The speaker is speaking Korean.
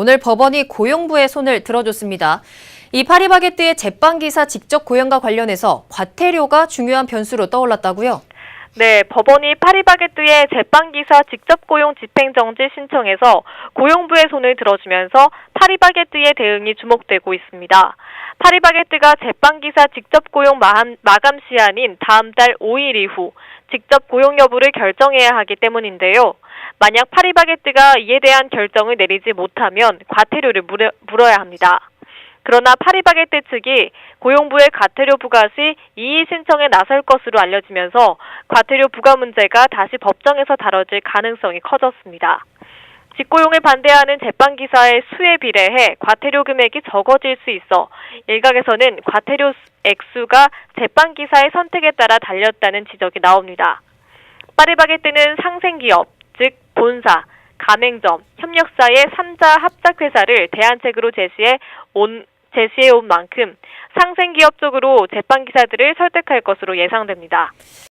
오늘 법원이 고용부의 손을 들어줬습니다. 이 파리바게뜨의 제빵 기사 직접 고용과 관련해서 과태료가 중요한 변수로 떠올랐다고요? 네, 법원이 파리바게뜨의 제빵기사 직접 고용 집행정지 신청에서 고용부의 손을 들어주면서 파리바게뜨의 대응이 주목되고 있습니다. 파리바게뜨가 제빵기사 직접 고용 마감, 마감 시한인 다음 달 5일 이후 직접 고용 여부를 결정해야 하기 때문인데요. 만약 파리바게뜨가 이에 대한 결정을 내리지 못하면 과태료를 물어, 물어야 합니다. 그러나 파리바게뜨 측이 고용부의 과태료 부과 시 이의 신청에 나설 것으로 알려지면서 과태료 부과 문제가 다시 법정에서 다뤄질 가능성이 커졌습니다. 직고용을 반대하는 제빵 기사의 수에 비례해 과태료 금액이 적어질 수 있어 일각에서는 과태료 액수가 제빵 기사의 선택에 따라 달렸다는 지적이 나옵니다. 파리바게뜨는 상생 기업, 즉 본사, 가맹점, 협력사의 3자 합작회사를 대안책으로 제시해 온, 제시해 온 만큼 상생기업 쪽으로 제빵기사들을 설득할 것으로 예상됩니다.